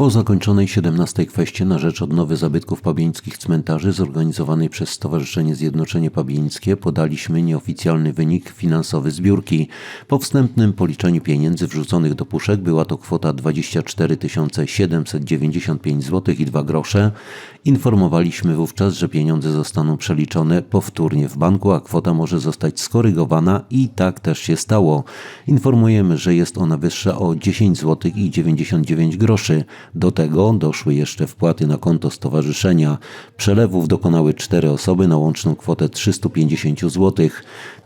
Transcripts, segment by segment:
Po zakończonej 17 kwestii na rzecz odnowy zabytków pabieńskich cmentarzy zorganizowanej przez Stowarzyszenie Zjednoczenie Pabieńskie podaliśmy nieoficjalny wynik finansowy zbiórki. Po wstępnym policzeniu pieniędzy wrzuconych do puszek była to kwota 24 795 zł i 2 grosze. Informowaliśmy wówczas, że pieniądze zostaną przeliczone powtórnie w banku, a kwota może zostać skorygowana i tak też się stało. Informujemy, że jest ona wyższa o 10 zł i 99 groszy. Do tego doszły jeszcze wpłaty na konto stowarzyszenia. Przelewów dokonały cztery osoby na łączną kwotę 350 zł.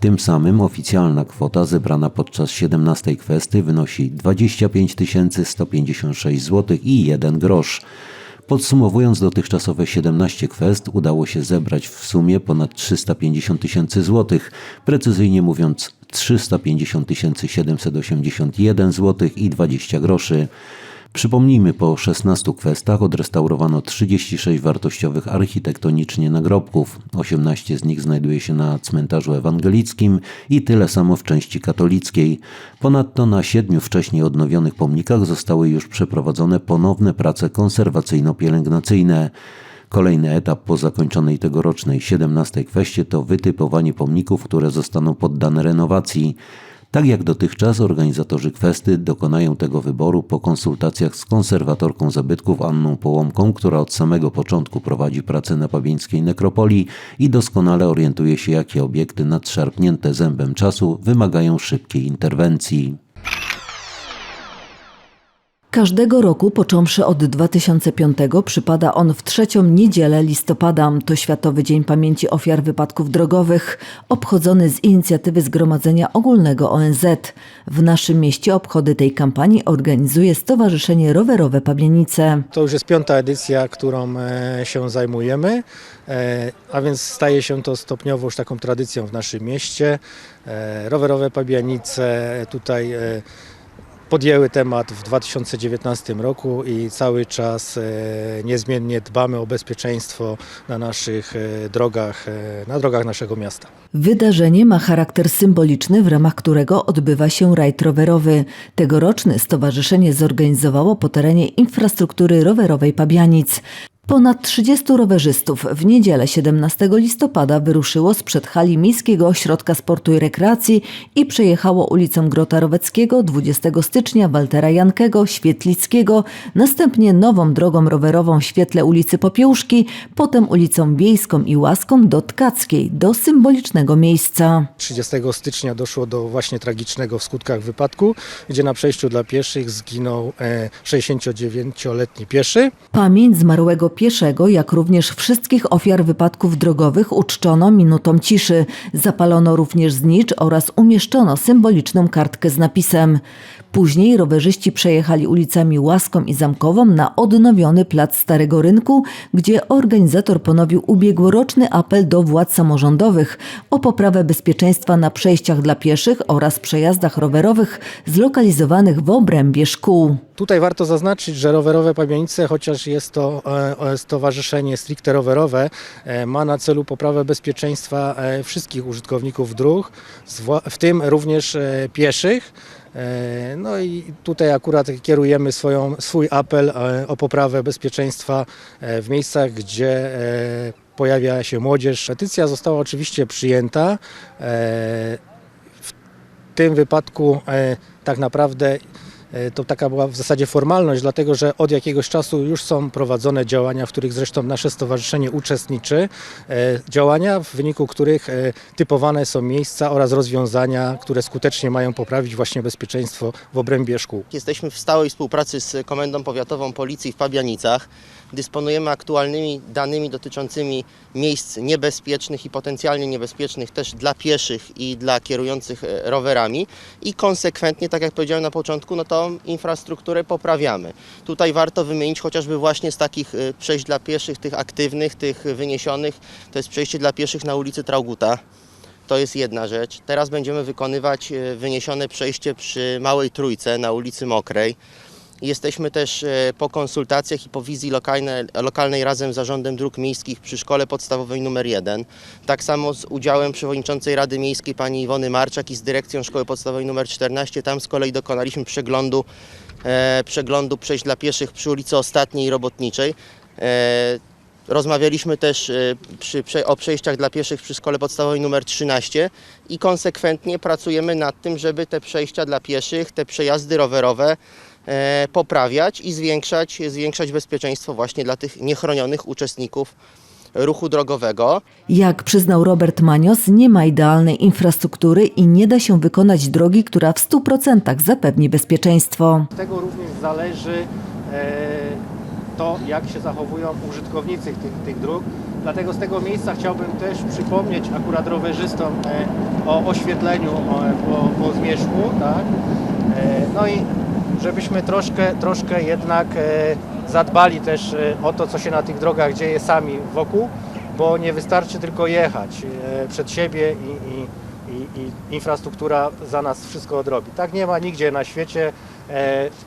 Tym samym oficjalna kwota zebrana podczas 17 kwesty wynosi 25 156 zł i 1 grosz. Podsumowując dotychczasowe 17 kwest, udało się zebrać w sumie ponad 350 tysięcy złotych, precyzyjnie mówiąc 350 781 zł i 20 groszy. Przypomnijmy, po 16 kwestach odrestaurowano 36 wartościowych architektonicznie nagrobków. 18 z nich znajduje się na cmentarzu ewangelickim i tyle samo w części katolickiej. Ponadto na siedmiu wcześniej odnowionych pomnikach zostały już przeprowadzone ponowne prace konserwacyjno-pielęgnacyjne. Kolejny etap po zakończonej tegorocznej 17 kwestii to wytypowanie pomników, które zostaną poddane renowacji. Tak jak dotychczas organizatorzy kwesty dokonają tego wyboru po konsultacjach z konserwatorką zabytków Anną Połomką, która od samego początku prowadzi pracę na pabieńskiej nekropolii i doskonale orientuje się, jakie obiekty nadszarpnięte zębem czasu wymagają szybkiej interwencji. Każdego roku, począwszy od 2005, przypada on w trzecią niedzielę listopada. To Światowy Dzień Pamięci Ofiar Wypadków Drogowych, obchodzony z inicjatywy Zgromadzenia Ogólnego ONZ. W naszym mieście obchody tej kampanii organizuje Stowarzyszenie Rowerowe Pabianice. To już jest piąta edycja, którą e, się zajmujemy, e, a więc staje się to stopniowo już taką tradycją w naszym mieście. E, Rowerowe Pabianice tutaj podjęły temat w 2019 roku i cały czas e, niezmiennie dbamy o bezpieczeństwo na naszych e, drogach, e, na drogach naszego miasta. Wydarzenie ma charakter symboliczny, w ramach którego odbywa się rajd rowerowy. Tegoroczny stowarzyszenie zorganizowało po terenie infrastruktury rowerowej Pabianic. Ponad 30 rowerzystów w niedzielę 17 listopada wyruszyło sprzed hali Miejskiego Ośrodka Sportu i Rekreacji i przejechało ulicą Grota Roweckiego 20 stycznia Waltera Jankego, Świetlickiego, następnie nową drogą rowerową w świetle ulicy Popiełuszki, potem ulicą Wiejską i Łaską do Tkackiej, do symbolicznego miejsca. 30 stycznia doszło do właśnie tragicznego w skutkach wypadku, gdzie na przejściu dla pieszych zginął e, 69-letni pieszy. Pamięć zmarłego pieszego, jak również wszystkich ofiar wypadków drogowych uczczono minutą ciszy. Zapalono również znicz oraz umieszczono symboliczną kartkę z napisem. Później rowerzyści przejechali ulicami Łaską i Zamkową na odnowiony plac Starego Rynku, gdzie organizator ponowił ubiegłoroczny apel do władz samorządowych o poprawę bezpieczeństwa na przejściach dla pieszych oraz przejazdach rowerowych zlokalizowanych w obrębie szkół. Tutaj warto zaznaczyć, że rowerowe Pabianice, chociaż jest to e, e, stowarzyszenie stricte rowerowe, e, ma na celu poprawę bezpieczeństwa wszystkich użytkowników dróg, w tym również pieszych. E, No i tutaj akurat kierujemy swoją, swój apel e, o poprawę bezpieczeństwa e, w miejscach, gdzie pojawia się młodzież. Petycja została oczywiście przyjęta. W tym wypadku tak naprawdę To taka była w zasadzie formalność, dlatego że od jakiegoś czasu już są prowadzone działania, w których zresztą nasze stowarzyszenie uczestniczy. E, Działania, w wyniku których e, typowane są miejsca oraz rozwiązania, które skutecznie mają poprawić właśnie bezpieczeństwo w obrębie szkół. Jesteśmy w stałej współpracy z Komendą Powiatową Policji w Pabianicach. Dysponujemy aktualnymi danymi dotyczącymi miejsc niebezpiecznych i potencjalnie niebezpiecznych też dla pieszych i dla kierujących e, rowerami i konsekwentnie, tak jak powiedziałem na początku, no infrastrukturę poprawiamy. Tutaj warto wymienić chociażby właśnie z takich e, przejść dla pieszych, tych aktywnych, tych wyniesionych, to jest przejście dla pieszych na ulicy Trauguta. To jest jedna rzecz. Teraz będziemy wykonywać e, wyniesione przejście przy Małej Trójce na ulicy Mokrej. Jesteśmy też e, po konsultacjach i po wizji lokalnej, lokalnej razem z Zarządem Dróg Miejskich przy Szkole Podstawowej nr 1. Tak samo z udziałem przewodniczącej Rady Miejskiej pani Iwony Marczak i z dyrekcją Szkoły Podstawowej nr 14. Tam z kolei dokonaliśmy przeglądu, e, przeglądu przejść dla pieszych przy ulicy Ostatniej Robotniczej. E, Rozmawialiśmy też e, przy, o przejściach dla pieszych przy szkole podstawowej nr 13 i konsekwentnie pracujemy nad tym, żeby te przejścia dla pieszych, te przejazdy rowerowe poprawiać i zwiększać, zwiększać bezpieczeństwo właśnie dla tych niechronionych uczestników ruchu drogowego. Jak przyznał Robert Manios, nie ma idealnej infrastruktury i nie da się wykonać drogi, która w 100% zapewni bezpieczeństwo. Z tego również zależy e, to, jak się zachowują użytkownicy tych, tych dróg. Dlatego z tego miejsca chciałbym też przypomnieć akurat rowerzystom e, o oświetleniu o, po, po zmierzchu, tak? E, no i żebyśmy troszkę, troszkę jednak e, zadbali też e, o to, co się na tych drogach dzieje sami wokół, bo nie wystarczy tylko jechać e, przed siebie i, i, i, i infrastruktura za nas wszystko odrobi. Tak nie ma nigdzie na świecie.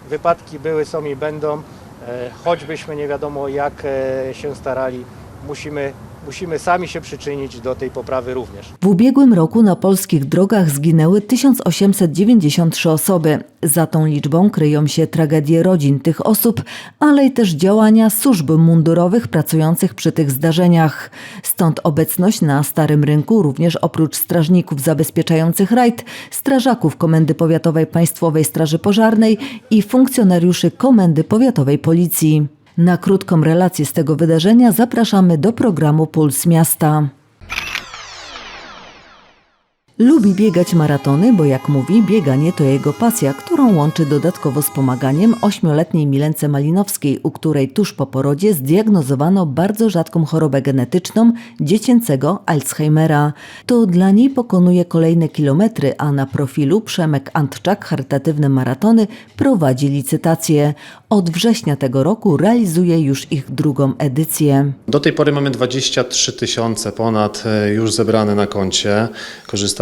Wypadki były, są i będą. Choćbyśmy nie wiadomo jak się starali, musimy, musimy sami się przyczynić do tej poprawy również. W ubiegłym roku na polskich drogach zginęły 1893 osoby. Za tą liczbą kryją się tragedie rodzin tych osób, ale i też działania służb mundurowych pracujących przy tych zdarzeniach. Stąd obecność na Starym Rynku również oprócz strażników zabezpieczających rajd, strażaków Komendy Powiatowej Państwowej Straży Pożarnej i funkcjonariuszy Komendy Powiatowej Policji. Na krótką relację z tego wydarzenia zapraszamy do programu Puls Miasta. Lubi biegać maratony, bo jak mówi, bieganie to jego pasja, którą łączy dodatkowo z pomaganiem ośmioletniej Milence Malinowskiej, u której tuż po porodzie zdiagnozowano bardzo rzadką chorobę genetyczną dziecięcego Alzheimera. To dla niej pokonuje kolejne kilometry, a na profilu Przemek Antczak Charytatywne Maratony prowadzi licytację. Od września tego roku realizuje już ich drugą edycję. Do tej pory mamy 23 tysiące ponad e, już zebrane na koncie.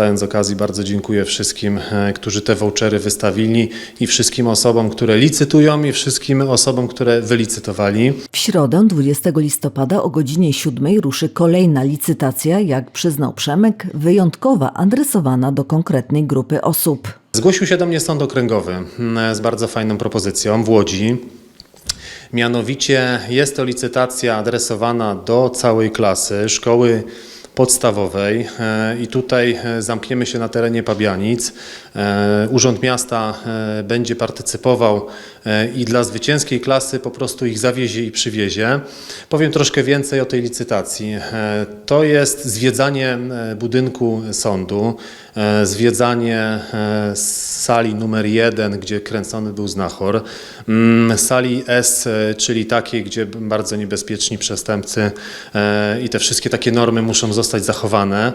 Korzystając z okazji bardzo dziękuję wszystkim, e, którzy te vouchery wystawili i wszystkim osobom, które licytują i wszystkim osobom, które wylicytowali. W środę 20 listopada o godzinie 7 ruszy kolejna licytacja, jak przyznał Przemek, wyjątkowa, adresowana do konkretnej grupy osób. Zgłosił się do mnie sąd okręgowy mm, z bardzo fajną propozycją w Łodzi. Mianowicie jest to licytacja adresowana do całej klasy szkoły podstawowej e, i tutaj e, zamkniemy się na terenie Pabianic. E, Urząd Miasta będzie partycypował i dla zwycięskiej klasy po prostu ich zawiezie i przywiezie. Powiem troszkę więcej o tej licytacji. E, To jest zwiedzanie e, budynku sądu, e, zwiedzanie sali numer jeden, gdzie kręcony był znachor, mm, sali S, czyli takiej, gdzie bardzo niebezpieczni przestępcy i te wszystkie takie normy muszą zostać zachowane.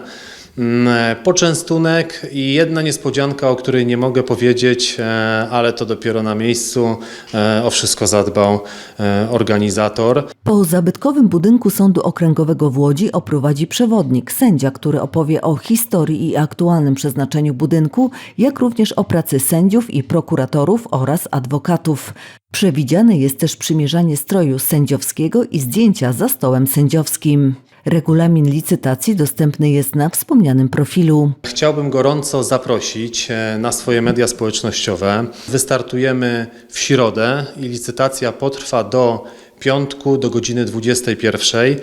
Mm, e, Poczęstunek i jedna niespodzianka, o której nie mogę powiedzieć, e, ale to dopiero na miejscu. E, O wszystko zadbał organizator. Po zabytkowym budynku Sądu Okręgowego w Łodzi oprowadzi przewodnik, sędzia, który opowie o historii i aktualnym przeznaczeniu budynku, jak również o pracy sędziów i prokuratorów oraz adwokatów. Przewidziane jest też przymierzanie stroju sędziowskiego i zdjęcia za stołem sędziowskim. Regulamin licytacji dostępny jest na wspomnianym profilu. Chciałbym gorąco zaprosić e, na swoje media społecznościowe. Wystartujemy w środę i licytacja potrwa do piątku do godziny 21.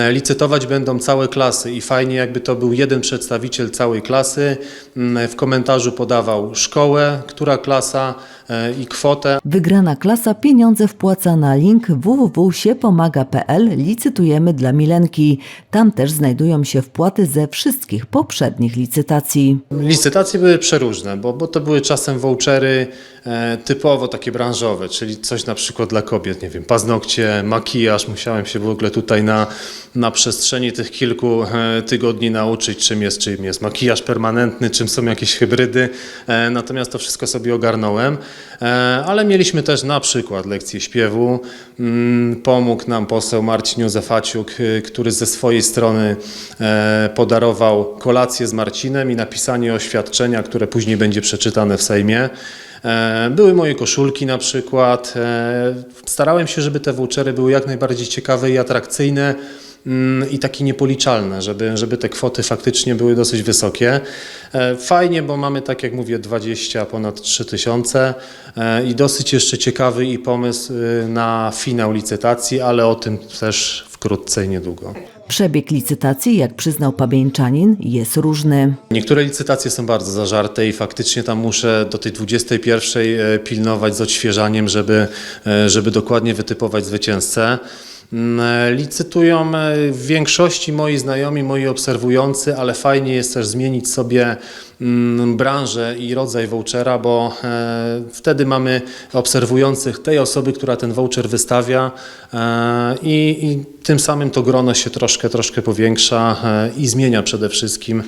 E, Licytować będą całe klasy i fajnie jakby to był jeden przedstawiciel całej klasy. Mm, W komentarzu podawał szkołę, która klasa i kwotę. Wygrana klasa pieniądze wpłaca na link www.siepomaga.pl Licytujemy dla Milenki. Tam też znajdują się wpłaty ze wszystkich poprzednich licytacji. Licytacje były przeróżne, bo, bo to były czasem vouchery e, typowo takie branżowe, czyli coś na przykład dla kobiet, nie wiem, paznokcie, makijaż. Musiałem się w ogóle tutaj na, na przestrzeni tych kilku e, tygodni nauczyć, czym jest, czym jest makijaż permanentny, czym są jakieś hybrydy. E, natomiast to wszystko sobie ogarnąłem. E, ale mieliśmy też na przykład lekcję śpiewu. Mm, Pomógł nam poseł Marcin Józefaciuk, y, który ze swojej strony e, podarował kolację z Marcinem i napisanie oświadczenia, które później będzie przeczytane w Sejmie. E, Były moje koszulki na przykład. E, Starałem się, żeby te vouchery były jak najbardziej ciekawe i atrakcyjne i takie niepoliczalne, żeby, żeby te kwoty faktycznie były dosyć wysokie. E, Fajnie, bo mamy, tak jak mówię, 20, ponad 3 tysiące e, i dosyć jeszcze ciekawy i pomysł y, na finał licytacji, ale o tym też wkrótce i niedługo. Przebieg licytacji, jak przyznał pabieńczanin, jest różny. Niektóre licytacje są bardzo zażarte i faktycznie tam muszę do tej 21 e, pilnować z odświeżaniem, żeby, żeby dokładnie wytypować zwycięzcę. Mm, e, Licytują e, w większości moi znajomi, moi obserwujący, ale fajnie jest też zmienić sobie mm, branżę i rodzaj vouchera, bo e, wtedy mamy obserwujących tej osoby, która ten voucher wystawia i, i tym samym to grono się troszkę, troszkę powiększa i zmienia przede wszystkim.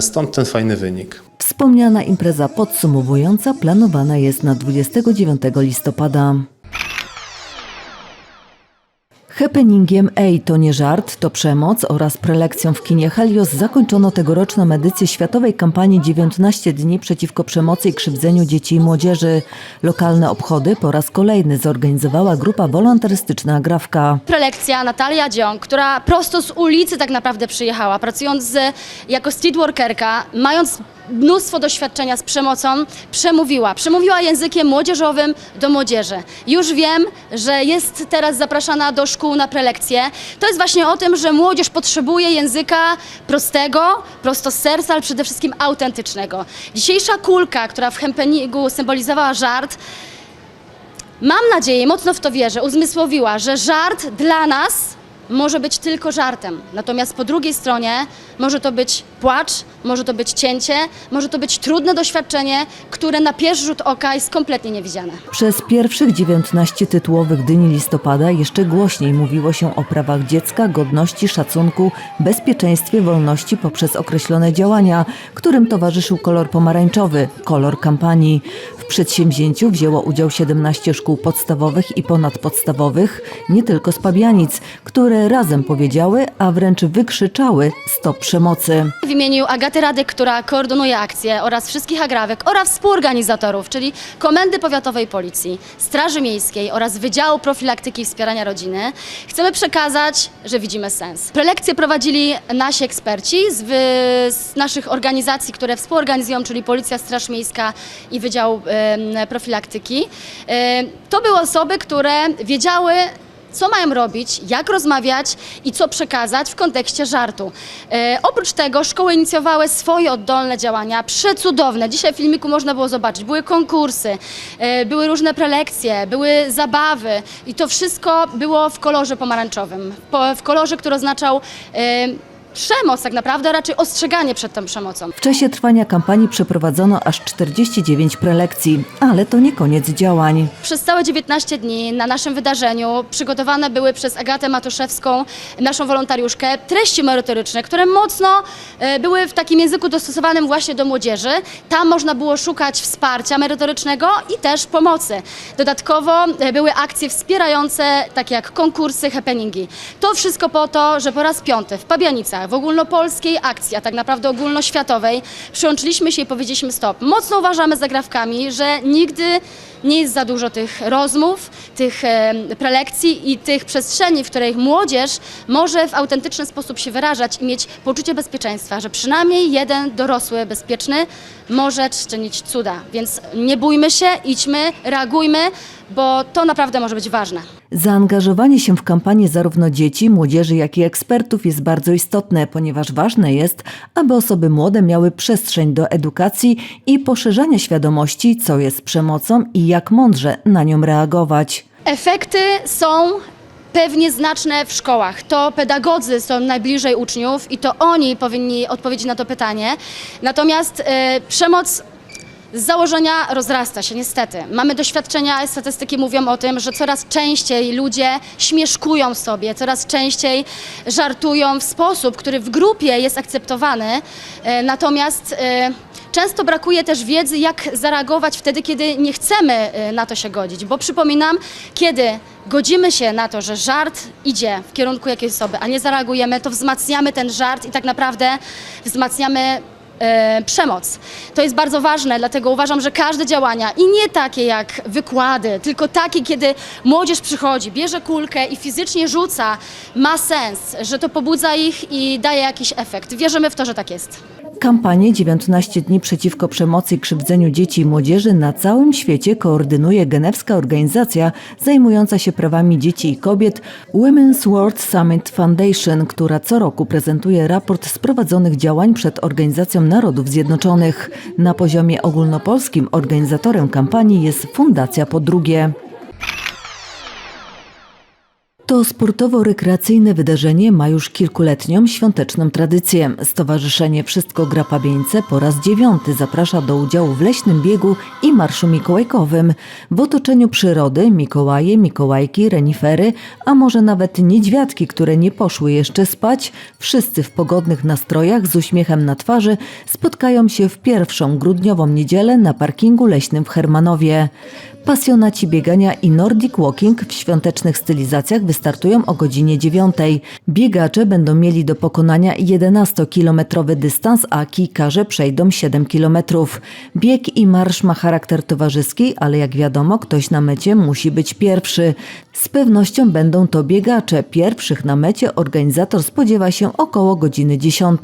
Stąd ten fajny wynik. Wspomniana impreza podsumowująca planowana jest na 29 listopada. Happeningiem Ej to nie żart, to przemoc oraz prelekcją w kinie Helios zakończono tegoroczną edycję światowej kampanii 19 dni przeciwko przemocy i krzywdzeniu dzieci i młodzieży. Lokalne obchody po raz kolejny zorganizowała grupa wolontarystyczna Agrawka. prelekcja Natalia Dziong, która prosto z ulicy tak naprawdę przyjechała, pracując jako streetworkerka, mając mnóstwo doświadczenia z przemocą, przemówiła. Przemówiła językiem młodzieżowym do młodzieży. Już wiem, że jest teraz zapraszana do szkół na prelekcje. To jest właśnie o tym, że młodzież potrzebuje języka prostego, prosto z serca, ale przede wszystkim autentycznego. Dzisiejsza kulka, która w happeningu symbolizowała żart, Mam nadzieję, mocno w to wierzę, uzmysłowiła, że żart dla nas może być tylko żartem. Natomiast po drugiej stronie może to być płacz, może to być cięcie, może to być trudne doświadczenie, które na pierwszy rzut oka jest kompletnie niewidziane. Przez pierwszych 19 tytułowych dni listopada jeszcze głośniej mówiło się o prawach dziecka, godności, szacunku, bezpieczeństwie, wolności poprzez określone działania, którym towarzyszył kolor pomarańczowy, kolor kampanii. W przedsięwzięciu wzięło udział 17 szkół podstawowych i ponadpodstawowych, nie tylko z Pabianic, które razem powiedziały, a wręcz wykrzyczały stop przemocy. W imieniu Agaty Radek, która koordynuje akcję oraz wszystkich agrawek oraz współorganizatorów, czyli Komendy Powiatowej Policji, Straży Miejskiej oraz Wydziału Profilaktyki i Wspierania Rodziny, chcemy przekazać, że widzimy sens. Prelekcje prowadzili nasi eksperci z, z naszych organizacji, które współorganizują, czyli Policja, Straż Miejska i Wydział Profilaktyki. Em, To były osoby, które wiedziały, co mają robić, jak rozmawiać i co przekazać w kontekście żartu. E, oprócz tego szkoły inicjowały swoje oddolne działania, przecudowne. Dzisiaj w filmiku można było zobaczyć, były konkursy, e, były różne prelekcje, były zabawy i to wszystko było w kolorze pomarańczowym, po, w kolorze, który oznaczał e, przemoc tak naprawdę, a raczej ostrzeganie przed tą przemocą. W czasie trwania kampanii przeprowadzono aż 49 prelekcji, ale to nie koniec działań. Przez całe 19 dni na naszym wydarzeniu przygotowane były przez Agatę Matuszewską, naszą wolontariuszkę, treści merytoryczne, które mocno e, były w takim języku dostosowanym właśnie do młodzieży. Tam można było szukać wsparcia merytorycznego i też pomocy. Dodatkowo e, były akcje wspierające, takie jak konkursy, happeningi. To wszystko po to, że po raz piąty w Pabianicach, w ogólnopolskiej akcji, a tak naprawdę ogólnoświatowej, przyłączyliśmy się i powiedzieliśmy stop. Mocno uważamy za grawkami, że nigdy nie jest za dużo tych rozmów, tych prelekcji i tych przestrzeni, w których młodzież może w autentyczny sposób się wyrażać i mieć poczucie bezpieczeństwa, że przynajmniej jeden dorosły, bezpieczny może czynić cuda. Więc nie bójmy się, idźmy, reagujmy, bo to naprawdę może być ważne. Zaangażowanie się w kampanię zarówno dzieci, młodzieży, jak i ekspertów jest bardzo istotne, ponieważ ważne jest, aby osoby młode miały przestrzeń do edukacji i poszerzania świadomości, co jest przemocą i jak mądrze na nią reagować. Efekty są pewnie znaczne w szkołach. To pedagodzy są najbliżej uczniów i to oni powinni odpowiedzieć na to pytanie. Natomiast e, przemoc z założenia rozrasta się, niestety. Mamy doświadczenia, statystyki mówią o tym, że coraz częściej ludzie śmieszkują sobie, coraz częściej żartują w sposób, który w grupie jest akceptowany, e, natomiast e, często brakuje też wiedzy, jak zareagować wtedy, kiedy nie chcemy e, na to się godzić. Bo przypominam, kiedy godzimy się na to, że żart idzie w kierunku jakiejś osoby, a nie zareagujemy, to wzmacniamy ten żart i tak naprawdę wzmacniamy przemoc. To jest bardzo ważne, dlatego uważam, że każde działania i nie takie jak wykłady, tylko takie, kiedy młodzież przychodzi, bierze kulkę i fizycznie rzuca, ma sens, że to pobudza ich i daje jakiś efekt. Wierzymy w to, że tak jest. Kampanię 19 dni przeciwko przemocy i krzywdzeniu dzieci i młodzieży na całym świecie koordynuje genewska organizacja zajmująca się prawami dzieci i kobiet Women's World Summit Foundation, która co roku prezentuje raport z prowadzonych działań przed Organizacją Narodów Zjednoczonych. Na poziomie ogólnopolskim organizatorem kampanii jest Fundacja Podrugie. To sportowo-rekreacyjne wydarzenie ma już kilkuletnią świąteczną tradycję. Stowarzyszenie Wszystko Gra Pabieńce po raz dziewiąty zaprasza do udziału w leśnym biegu i marszu mikołajkowym. W otoczeniu przyrody Mikołaje, Mikołajki, renifery, a może nawet niedźwiadki, które nie poszły jeszcze spać, wszyscy w pogodnych nastrojach z uśmiechem na twarzy spotkają się w pierwszą grudniową niedzielę na parkingu leśnym w Hermanowie. Pasjonaci biegania i Nordic Walking w świątecznych stylizacjach wystartują o godzinie 9. Biegacze będą mieli do pokonania 11-kilometrowy dystans, a kijkarze przejdą 7 kilometrów. Bieg i marsz ma charakter towarzyski, ale jak wiadomo, ktoś na mecie musi być pierwszy. Z pewnością będą to biegacze. Pierwszych na mecie organizator spodziewa się około godziny 10.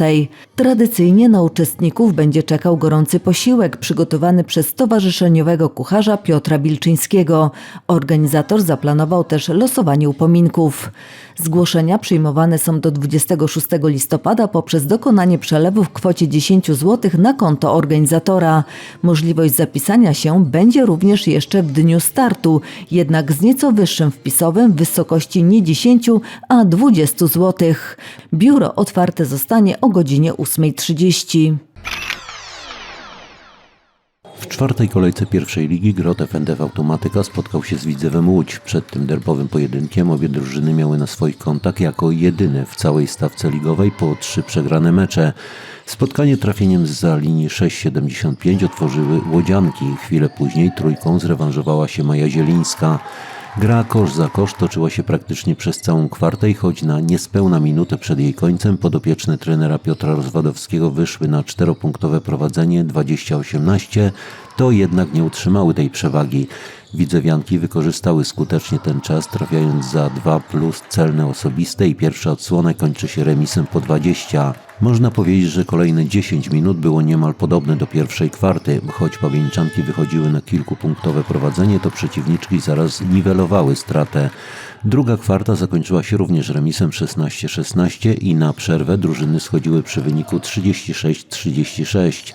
Tradycyjnie na uczestników będzie czekał gorący posiłek przygotowany przez stowarzyszeniowego kucharza Piotra Bilczyńskiego. Organizator zaplanował też losowanie upominków. Zgłoszenia przyjmowane są do 26 listopada poprzez dokonanie przelewu w kwocie 10 zł na konto organizatora. Możliwość zapisania się będzie również jeszcze w dniu startu, jednak z nieco wyższym w wysokości nie 10, a 20 zł. Biuro otwarte zostanie o godzinie 8.30. W czwartej kolejce pierwszej ligi Grot FNDF Automatyka spotkał się z Widzewem Łódź. Przed tym derbowym pojedynkiem obie drużyny miały na swoich kontach jako jedyne w całej stawce ligowej po trzy przegrane mecze. Spotkanie trafieniem za linii 6,75 otworzyły Łodzianki. Chwilę później trójką zrewanżowała się Maja Zielińska. Gra kosz za kosz toczyła się praktycznie przez całą kwartę i choć na niespełna minutę przed jej końcem podopieczne trenera Piotra Rozwadowskiego wyszły na czteropunktowe prowadzenie 20-18, to jednak nie utrzymały tej przewagi. Widzewianki wykorzystały skutecznie ten czas, trafiając za 2 plus celne osobiste i pierwsza odsłona kończy się remisem po 20. Można powiedzieć, że kolejne 10 minut było niemal podobne do pierwszej kwarty. Choć pawieńczanki wychodziły na kilkupunktowe prowadzenie, to przeciwniczki zaraz niwelowały stratę. Druga kwarta zakończyła się również remisem 16-16 i na przerwę drużyny schodziły przy wyniku 36-36.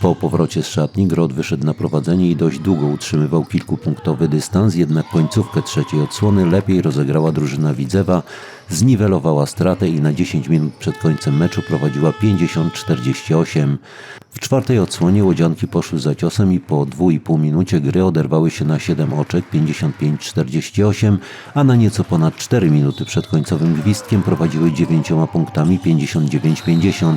Po powrocie z szatni Grot wyszedł na prowadzenie i dość długo utrzymywał kilkupunktowy dystans, jednak końcówkę trzeciej odsłony lepiej rozegrała drużyna Widzewa, zniwelowała stratę i na 10 minut przed końcem meczu prowadziła 50-48. W czwartej odsłonie łodzianki poszły za ciosem i po 2,5 minucie gry oderwały się na 7 oczek 55-48, a na nieco ponad 4 minuty przed końcowym gwizdkiem prowadziły 9 punktami 59-50.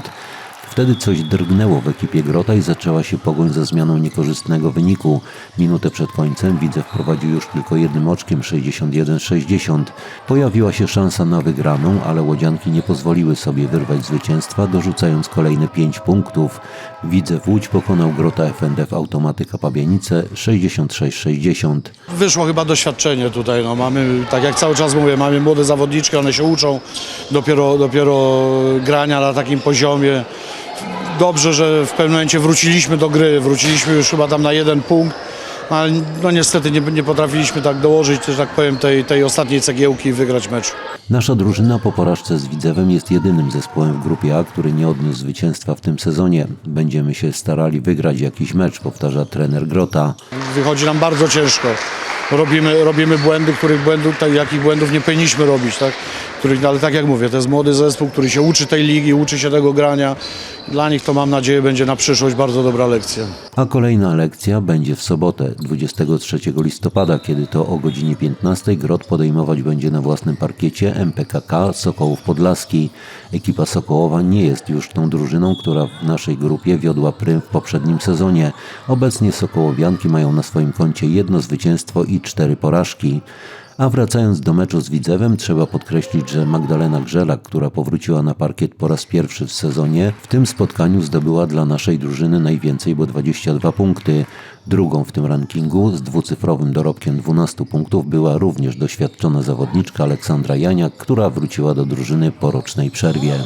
Wtedy coś drgnęło w ekipie Grota i zaczęła się pogoń za zmianą niekorzystnego wyniku. Minutę przed końcem Widzew prowadził już tylko jednym oczkiem 61-60. Pojawiła się szansa na wygraną, ale łodzianki nie pozwoliły sobie wyrwać zwycięstwa, dorzucając kolejne 5 punktów. Widzew Łódź pokonał Grota FNDF Automatyka Pabianice 66-60. Wyszło chyba doświadczenie tutaj, no mamy, tak jak cały czas mówię, mamy młode zawodniczki, one się uczą dopiero, dopiero grania na takim poziomie. Dobrze, że w pewnym momencie wróciliśmy do gry, wróciliśmy już chyba tam na jeden punkt, ale no niestety nie, nie potrafiliśmy tak dołożyć, że tak powiem, tej, tej ostatniej cegiełki i wygrać mecz. Nasza drużyna po porażce z Widzewem jest jedynym zespołem w grupie A, który nie odniósł zwycięstwa w tym sezonie. Będziemy się starali wygrać jakiś mecz, powtarza trener Grota. Wychodzi nam bardzo ciężko. Robimy, robimy błędy, których błędów, tak, jakich błędów nie powinniśmy robić. Tak? Który, ale tak jak mówię, to jest młody zespół, który się uczy tej ligi, uczy się tego grania. Dla nich to mam nadzieję będzie na przyszłość bardzo dobra lekcja. A kolejna lekcja będzie w sobotę, 23 listopada, kiedy to o godzinie 15 Grot podejmować będzie na własnym parkiecie MPKK Sokołów Podlaski. Ekipa Sokołowa nie jest już tą drużyną, która w naszej grupie wiodła prym w poprzednim sezonie. Obecnie Sokołowianki mają na swoim koncie jedno zwycięstwo i cztery porażki. A wracając do meczu z Widzewem, trzeba podkreślić, że Magdalena Grzelak, która powróciła na parkiet po raz pierwszy w sezonie, w tym spotkaniu zdobyła dla naszej drużyny najwięcej, bo 22 punkty. Drugą w tym rankingu z dwucyfrowym dorobkiem 12 punktów była również doświadczona zawodniczka Aleksandra Janiak, która wróciła do drużyny po rocznej przerwie.